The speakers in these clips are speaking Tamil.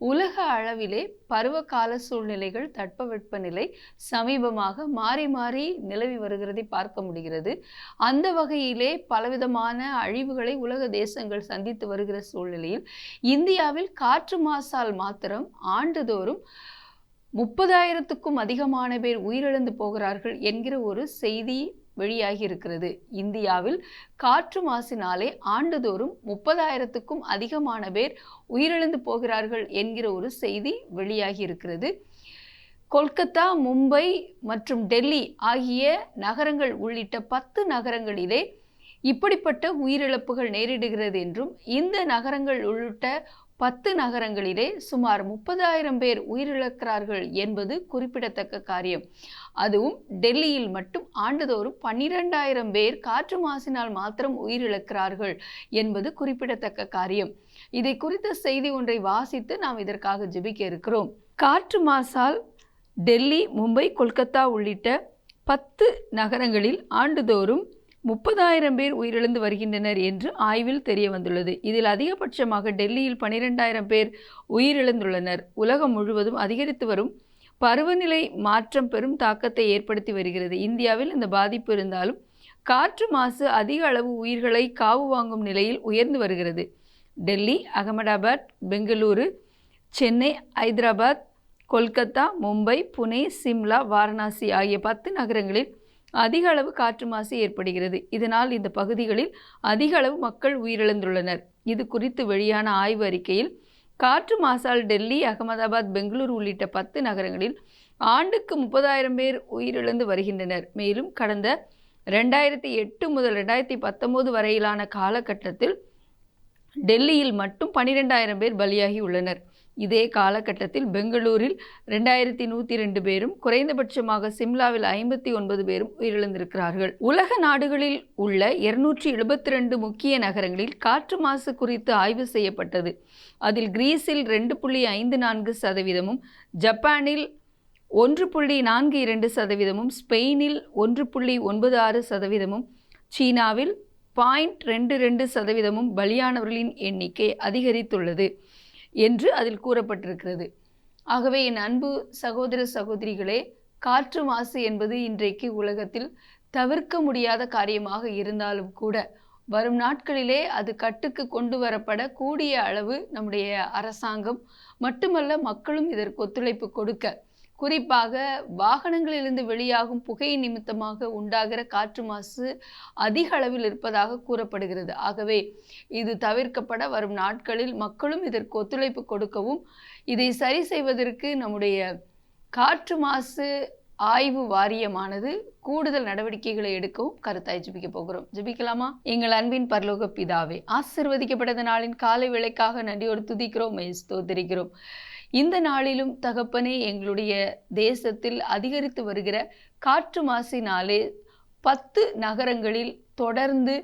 உலக அளவிலே பருவகால சூழ்நிலைகள் தட்பவெப்பநிலை சமீபமாக மாறி மாறி நிலவி வருகிறதை பார்க்க முடிகிறது. அந்த வகையிலே பலவிதமான அழிவுகளை உலக தேசங்கள் சந்தித்து வருகிற சூழ்நிலையில் இந்தியாவில் காற்று மாசால் மாத்திரம் ஆண்டுதோறும் முப்பதாயிரத்துக்கும் அதிகமான பேர் உயிரிழந்து போகிறார்கள் என்கிற ஒரு செய்தி வெளியாகி இருக்கிறது. இந்தியாவில் காற்று மாசினாலே ஆண்டுதோறும் முப்பதாயிரத்துக்கும் அதிகமான பேர் உயிரிழந்து போகிறார்கள் என்கிற ஒரு செய்தி வெளியாகி இருக்கிறது. கொல்கத்தா மும்பை மற்றும் டெல்லி ஆகிய நகரங்கள் உள்ளிட்ட பத்து நகரங்களிலே இப்படிப்பட்ட உயிரிழப்புகள் நேரிடுகிறது என்றும் இந்த நகரங்கள் உள்ளிட்ட பத்து நகரங்களிலே சுமார் முப்பதாயிரம் பேர் உயிரிழக்கிறார்கள் என்பது குறிப்பிடத்தக்க காரியம். அதுவும் டெல்லியில் மட்டும் ஆண்டுதோறும் பன்னிரெண்டாயிரம் பேர் காற்று மாசினால் மாத்திரம் உயிரிழக்கிறார்கள் என்பது குறிப்பிடத்தக்க காரியம். இதை குறித்த செய்தி ஒன்றை வாசித்து நாம் இதற்காக ஜெபிக்க இருக்கிறோம். காற்று மாசால் டெல்லி மும்பை கொல்கத்தா உள்ளிட்ட பத்து நகரங்களில் ஆண்டுதோறும் முப்பதாயிரம் பேர் உயிரிழந்து வருகின்றனர் என்று ஆய்வில் தெரிய வந்துள்ளது இதில் அதிகபட்சமாக டெல்லியில் பனிரெண்டாயிரம் பேர் உயிரிழந்துள்ளனர். உலகம் முழுவதும் அதிகரித்து வரும் பருவநிலை மாற்றம் பெரும் தாக்கத்தை ஏற்படுத்தி வருகிறது. இந்தியாவில் இந்த பாதிப்பு இருந்தாலும் காற்று மாசு அதிக அளவு உயிர்களை காவு வாங்கும் நிலையில் உயர்ந்து வருகிறது. டெல்லி அகமதாபாத் பெங்களூரு சென்னை ஐதராபாத் கொல்கத்தா மும்பை புனே சிம்லா வாரணாசி ஆகிய பத்து நகரங்களில் அதிக அளவு காற்று மாசு ஏற்படுகிறது. இதனால் இந்த பகுதிகளில் அதிக அளவு மக்கள் உயிரிழந்துள்ளனர். இது குறித்து வெளியான ஆய்வு அறிக்கையில் காற்று மாசால் டெல்லி அகமதாபாத் பெங்களூர் உள்ளிட்ட பத்து நகரங்களில் ஆண்டுக்கு முப்பதாயிரம் பேர் உயிரிழந்து வருகின்றனர். மேலும் கடந்த ரெண்டாயிரத்தி எட்டு முதல் ரெண்டாயிரத்தி பத்தொம்போது வரையிலான காலகட்டத்தில் டெல்லியில் மட்டும் பனிரெண்டாயிரம் பேர் பலியாகி உள்ளனர். இதே காலகட்டத்தில் பெங்களூரில் ரெண்டாயிரத்தி நூற்றி ரெண்டு பேரும் குறைந்தபட்சமாக சிம்லாவில் ஐம்பத்தி ஒன்பது பேரும் உயிரிழந்திருக்கிறார்கள். உலக நாடுகளில் உள்ள இருநூற்றி எழுபத்தி ரெண்டு முக்கிய நகரங்களில் காற்று மாசு குறித்து ஆய்வு செய்யப்பட்டது. அதில் கிரீஸில் ரெண்டு புள்ளி ஐந்து நான்கு சதவீதமும் ஜப்பானில் ஒன்று புள்ளி நான்கு இரண்டு சதவீதமும் ஸ்பெயினில் ஒன்று புள்ளி ஒன்பது ஆறு சதவீதமும் சீனாவில் பாயிண்ட் ரெண்டு ரெண்டு சதவீதமும் பலியானவர்களின் எண்ணிக்கை அதிகரித்துள்ளது. என்று அதில் கூறப்பட்டிருக்கிறது. ஆகவே என் அன்பு சகோதர சகோதரிகளே காற்று மாசு என்பது இன்றைக்கு உலகத்தில் தவிர்க்க முடியாத காரியமாக இருந்தாலும் கூட வரும் நாட்களிலே அது கட்டுக்கு கொண்டு வரப்பட கூடிய அளவு நம்முடைய அரசாங்கம் மட்டுமல்ல மக்களும் இதற்கு ஒத்துழைப்பு கொடுக்க குறிப்பாக வாகனங்களிலிருந்து வெளியாகும் புகை நிமித்தமாக உண்டாகிற காற்று மாசு அதிக அளவில் இருப்பதாக கூறப்படுகிறது. ஆகவே இது தவிர்க்கப்பட வரும் நாட்களில் மக்களும் இதற்கு ஒத்துழைப்பு கொடுக்கவும் இதை சரி செய்வதற்கு நம்முடைய காற்று மாசு ஆய்வு வாரியமானது கூடுதல் நடவடிக்கைகளை எடுக்கவும் கருத்தாய் ஜபிக்க போகிறோம். ஜபிக்கலாமா? எங்கள் அன்பின் பரலோக பிதாவே ஆசிர்வதிக்கப்பட்ட நாளின் காலை விளைக்காக நன்றியோடு துதிக்கிறோம் ஸ்தோத்திரிக்கிறோம். இந்த நாளிலும் தகப்பனே எங்களுடைய தேசத்தில் அதிகரித்து வருகிற காற்று மாசினாலே பத்து நகரங்களில் தொடர்ந்து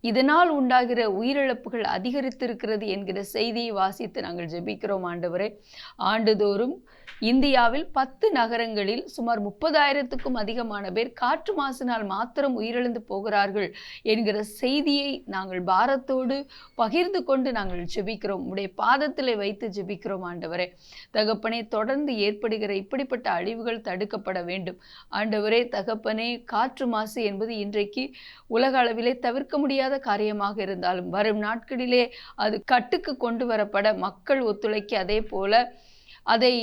இதனால் உண்டாகிற உயிரிழப்புகள் அதிகரித்திருக்கிறது என்கிற செய்தியை வாசித்து நாங்கள் ஜெபிக்கிறோம் ஆண்டவரே. ஆண்டுதோறும் இந்தியாவில் பத்து நகரங்களில் சுமார் முப்பதாயிரத்துக்கும் அதிகமான பேர் காற்று மாசினால் மாத்திரம் உயிரிழந்து போகிறார்கள் என்கிற செய்தியை நாங்கள் பாரத்தோடு பகிர்ந்து கொண்டு நாங்கள் ஜெபிக்கிறோம். உடைய பாதத்தில் வைத்து ஜெபிக்கிறோம் ஆண்டவரே. தகப்பனே தொடர்ந்து ஏற்படுகிற இப்படிப்பட்ட அழிவுகள் தடுக்கப்பட வேண்டும். ஆண்டவரே தகப்பனே காற்று மாசு என்பது இன்றைக்கு உலக அளவிலே தவிர்க்க முடியாத காரியமாக இருந்தாலும் வரும் நாட்களிலே அது கட்டுக்கு கொண்டு வரப்பட மக்கள் ஒத்துழைக்க அதே போல அதை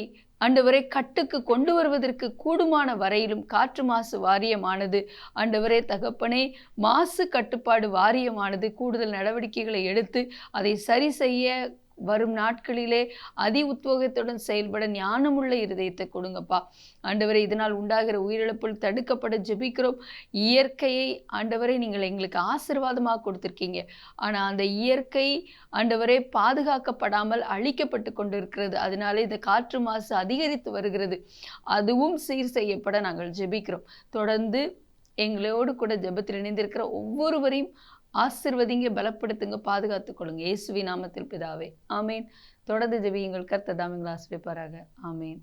ஆண்டவரை கட்டுக்கு கொண்டு வருவதற்கு கூடுமான வரையிலும் காற்று மாசு வாரியமானது. ஆண்டவரே தகப்பனே மாசு கட்டுப்பாடு வாரியமானது. கூடுதல் நடவடிக்கைகளை எடுத்து அதை சரி செய்ய வரும் நாட்களிலே அதி உத்வேகத்துடன் செயல்பட ஞானமுள்ள இருதயத்தை கொடுங்கப்பா. ஆண்டவரை இதனால் உண்டாகிற உயிரிழப்புகள் தடுக்கப்பட ஜெபிக்கிறோம். இயற்கையை ஆண்டவரை நீங்கள் எங்களுக்கு ஆசீர்வாதமாக கொடுத்துருக்கீங்க. ஆனால் அந்த இயற்கை ஆண்டவரே பாதுகாக்கப்படாமல் அழிக்கப்பட்டு கொண்டிருக்கிறது. அதனால இந்த காற்று மாசு அதிகரித்து வருகிறது. அதுவும் சீர் செய்யப்பட நாங்கள் ஜெபிக்கிறோம். தொடர்ந்து எங்களோடு கூட ஜெபத்தில் இணைந்திருக்கிற ஒவ்வொருவரையும் ஆசிர்வதிங்க பலப்படுத்துங்க பாதுகாத்து கொள்ளுங்க. இயேசுவி நாமத்தில் பிதாவே. ஆமேன். தொடர்ந்து ஜெபியுங்கள். கர்த்தர் தாமிங்களை ஆசிரியப்பாராக ஆமேன்.